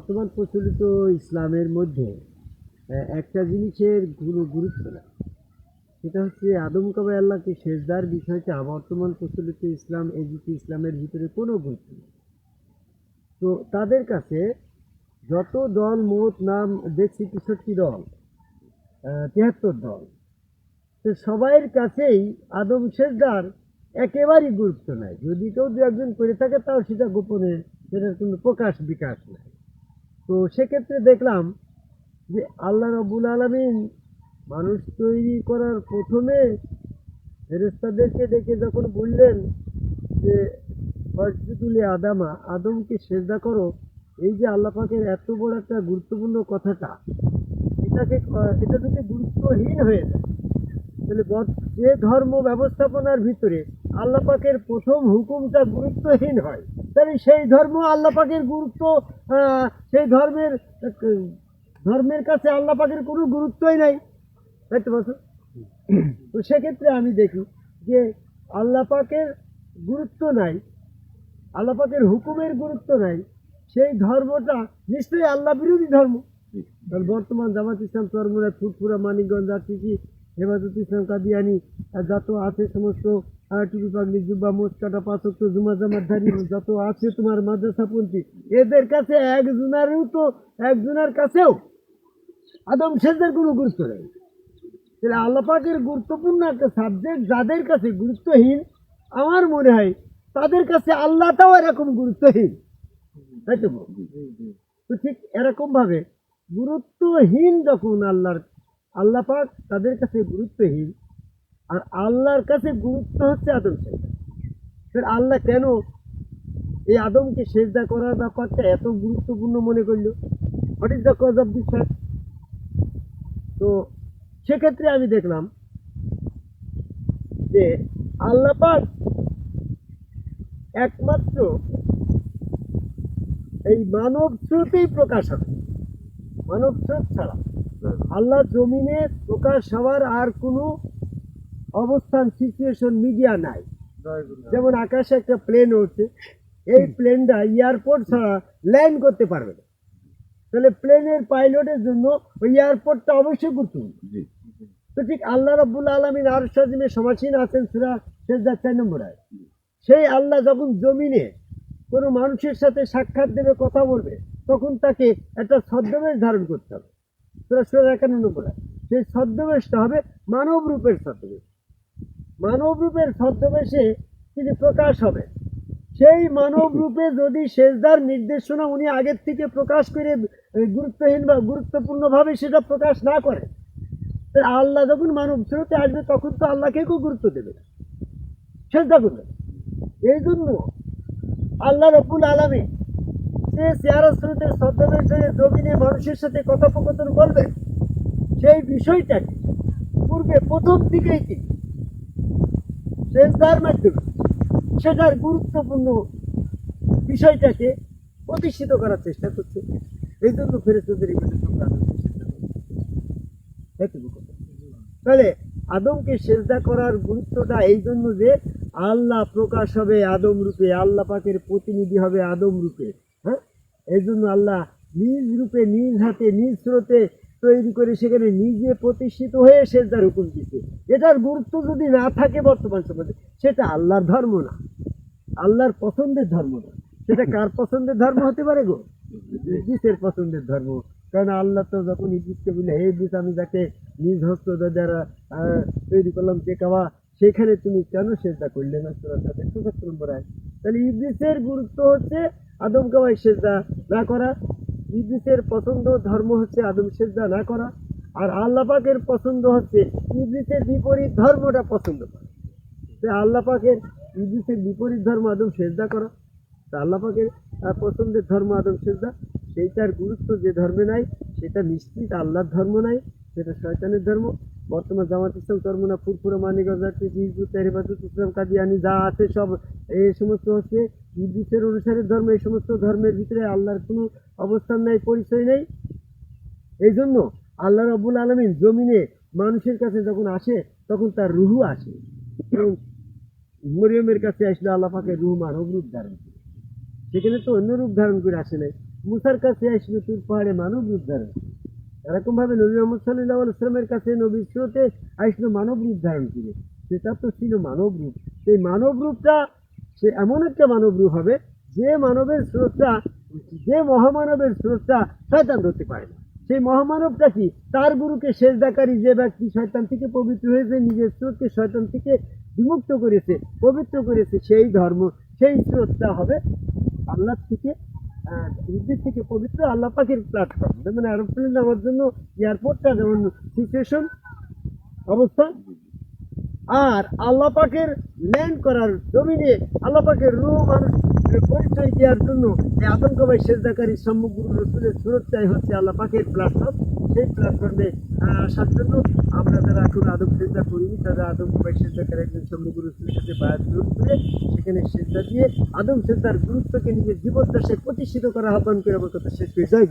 বর্তমান প্রচলিত ইসলামের মধ্যে একটা জিনিসের কোনো গুরুত্ব না সেটা হচ্ছে আদম কাবাই আল্লাহকে শেষদার বিষয়টা বর্তমান প্রচলিত ইসলাম এজিপি ইসলামের ভিতরে কোনো গুরুত্ব নেই। তো তাদের কাছে যত দল, মত, নাম দেখছি তেষট্টি দল তিয়াত্তর দল, তো সবাইয়ের কাছেই আদম শেষদার একেবারেই গুরুত্ব নাই। যদি কেউ দু একজন করে থাকে, তাও সেটা গোপনে, সেটার কোনো প্রকাশ বিকাশ নাই। তো সেক্ষেত্রে দেখলাম যে আল্লাহ রবুল আলমিন মানুষ তৈরি করার প্রথমে ফেরেস্তাদেরকে ডেকে যখন বললেন যে ফজদুলে আদামা, আদমকে সেজদা করো। এই যে আল্লাহ পাকের এত বড় একটা গুরুত্বপূর্ণ কথাটা, এটাকে, এটা যদি গুরুত্বহীন হয়ে যায়। তাহলে যে ধর্ম ব্যবস্থাপনার ভিতরে আল্লাহ পাকের প্রথম হুকুমটা গুরুত্বহীন হয়। তাহলে সেই ধর্ম আল্লাহ পাকের গুরুত্ব সেই ধর্মের ধর্মের কাছে আল্লাহ পাকের কোনো গুরুত্বই নাই। তাই তো বলছো? তো সেক্ষেত্রে আমি দেখি যে আল্লাহ পাকের গুরুত্ব নাই আল্লাহ পাকের হুকুমের গুরুত্ব নাই, সেই ধর্মটা নিশ্চয়ই আল্লাহ বিরোধী ধর্ম। বর্তমান জামাত ইসলাম চরমুরা ফুটফুরা, মানিকগঞ্জ আরটিসি হেফাজত ইসলাম কাদিয়ানি যত আছে সমস্ত টুপি পাগলি, জুব্বা মোচকাটা পাঁচক্ত জুমা জামাতধারী যত আছে তোমার মাদ্রাসাপন্থী, এদের কাছে একজনারও তো একজনের কাছেও আদম শেষদের কোনো গুরুত্ব নেই। তাহলে আল্লাপাকের গুরুত্বপূর্ণ একটা সাবজেক্ট যাদের কাছে গুরুত্বহীন, আমার মনে হয় তাদের কাছে আল্লাহটাও এরকম গুরুত্বহীন। তাই তো ঠিক এরকম ভাবে গুরুত্বহীন যখন আল্লাহর আল্লাহ পাক তাদের কাছে গুরুত্বহীন। আর আল্লাহর কাছে গুরুত্ব হচ্ছে আদম ফের আল্লাহ কেন এই আদমকে সেজদা করার ব্যাপারটা এত গুরুত্বপূর্ণ মনে করল? What is the cause of this fact তো সেক্ষেত্রে আমি দেখলাম যে আল্লাহ পাক একমাত্র এই মানব স্রোতেই প্রকাশ হবে মানব স্রোত ছাড়া। আল্লাহ জমিনে প্রকাশ হওয়ার আর কোনো অবস্থান সিচুয়েশন মিডিয়া নাই। যেমন আকাশে একটা প্লেন উঠছে এই প্লেনটা এয়ারপোর্ট ছাড়া ল্যান্ড করতে পারবে না। তাহলে প্লেনের পাইলটের জন্য ওই এয়ারপোর্টটা অবশ্যই গুরুত্বপূর্ণ। তো ঠিক আল্লাহ রব্বুল আলমিন আর সাজিমে সমাসীন আছেন সুরা শেষদার চার নম্বর আয় সেই আল্লাহ যখন জমিনে কোনো মানুষের সাথে সাক্ষাৎ দেবে কথা বলবে তখন তাকে একটা ছদ্মবেশ ধারণ করতে হবে। সুরা একান্ন নম্বর। সেই ছদ্মবেশটা হবে মানব রূপের ছদ্মবেশ। মানব রূপের ছদ্মবেশে তিনি প্রকাশ হবে। সেই মানব রূপে যদি শেষদার নির্দেশনা উনি আগের থেকে প্রকাশ করে গুরুত্বহীন বা গুরুত্বপূর্ণভাবে সেটা প্রকাশ না করে আল্লাহ যখন মানব স্রোতে আসবে, তখন তো আল্লাহকে কেউ গুরুত্ব দেবে না। সেজদা করবে এই জন্য আল্লাহ রব্বুল আলমী সে চেয়ারা স্রোতের জমিনে মানুষের সাথে কথোপকথন করবে, সেই বিষয়টাকে পূর্বে প্রথম দিকেই তিনি সেজদার মাধ্যমে। সেটার গুরুত্বপূর্ণ বিষয়টাকে প্রতিষ্ঠিত করার চেষ্টা করছে। এই জন্য ফেরেস্তাদের কথা। তাহলে আদমকে সেজদা করার গুরুত্বটা এই জন্য যে আল্লাহ প্রকাশ হবে আদম রূপে, আল্লাহ পাকের প্রতিনিধি হবে আদম রূপে। এই জন্য আল্লাহ নিজ রূপে, নিজ হাতে, নিজ স্রোতে তৈরি করে সেখানে নিজে প্রতিষ্ঠিত হয়ে সেজদার হুকুম দিচ্ছে এটার গুরুত্ব যদি না থাকে বর্তমান সমাজে, সেটা আল্লাহর ধর্ম না। আল্লাহর পছন্দের ধর্ম না। সেটা কার পছন্দের ধর্ম হতে পারে গো? ইবলিসের পছন্দের ধর্ম। কারণ আল্লাহ তো যখন ইবলিসকে বলে হে ইবলিস, আমি যাকে নিজ হস্ত দ্বারা তৈরি করলাম যে কাবা সেখানে তুমি কেন সেজদা করলে না? সুরা সাথে একশো নম্বর তাহলে ইবলিসের গুরুত্ব হচ্ছে আদম কাবাই সেজদা না করা। ইবলিসের পছন্দ ধর্ম হচ্ছে আদম সেজদা না করা। আর আল্লাহ পাকের পছন্দ হচ্ছে ইবলিসের বিপরীত ধর্মটা পছন্দ করা। যে আল্লাহ পাকের ইবলিসের বিপরীত ধর্ম আদম সেজদা করা। তা আল্লাহ পাকের পছন্দের ধর্ম আদম সেজদা। সেইটার গুরুত্ব যে ধর্মে নাই, সেটা নিশ্চিত আল্লাহর ধর্ম নাই, সেটা শয়তানের ধর্ম। বর্তমান জামাত ইসলাম ধর্ম না ফুরফুরা মানিগঞ্জ হেফাজত ইসলাম কাদিয়ানি, যা আছে সব এই সমস্ত হচ্ছে ইবলিসের অনুসারে ধর্ম, এই সমস্ত ধর্মের ভিতরে আল্লাহর কোনো অবস্থান নাই, পরিচয় নেই। এই জন্য আল্লাহ রব্বুল আলমিন জমিনে মানুষের কাছে যখন আসে, তখন তার রুহু আসে। এবং মরিয়মের কাছে আসলে আল্লাহ পাকে রুহ মানব রূপ ধারণ করে। সেখানে তো অন্য রূপ ধারণ করে আসে নাই। মুসার কাছে আসলো তুর পাহাড়ে মানব রূপ ধারণ এরকম ভাবে নবী মোহাম্মদ সাল্লাহ ইসলামের কাছে নবীর স্রোতে আসলো মানব রূপ ধারণ করে। সেটা তো ছিল মানব রূপ। সেই মানব রূপটা সে এমন একটা মানব রূপ হবে, যে মানবের স্রোতটা যে মহামানবের স্রোতটা শয়তান ধরতে পারে না। সেই মহামানবটা কি? তার গুরুকে শেষ সেজদাকারী যে ব্যক্তি শয়তান থেকে পবিত্র হয়েছে, নিজের স্রোতকে শয়তান থেকে বিমুক্ত করেছে, পবিত্র করেছে, সেই ধর্ম, সেই স্রোতটা হবে আল্লাহ থেকে উদ্ভিদ থেকে পবিত্র আল্লাহ পাখির প্ল্যাটফর্ম যেমন এরোপ্লেন নেওয়ার জন্য এয়ারপোর্টটা যেমন সিচুয়েশন অবস্থা আর আল্লাহ পাকের ল্যান্ড করার জমিনে আল্লাহ পাকের মানুষ পরিচয় দেওয়ার জন্য এই আতঙ্কবাই সেজদাকারী সমগ্র রসুলের সুরক্ষাই হচ্ছে আল্লাহ পাকের প্ল্যাটফর্ম। সেই প্ল্যাটফর্মে আসার জন্য আমরা যারা এখন আদম সেজদা করিনি, তারা আতঙ্কবাই সেজদাকারী একজন সমগ্র রসুলের সাথে বায়াত গ্রহণ করে সেখানে সেজদা দিয়ে আদম সেজদার গুরুত্বকে নিজের জীবদ্দশায় প্রতিষ্ঠিত করা, আহ্বান করে আমার কথা শেষ হয়ে যায়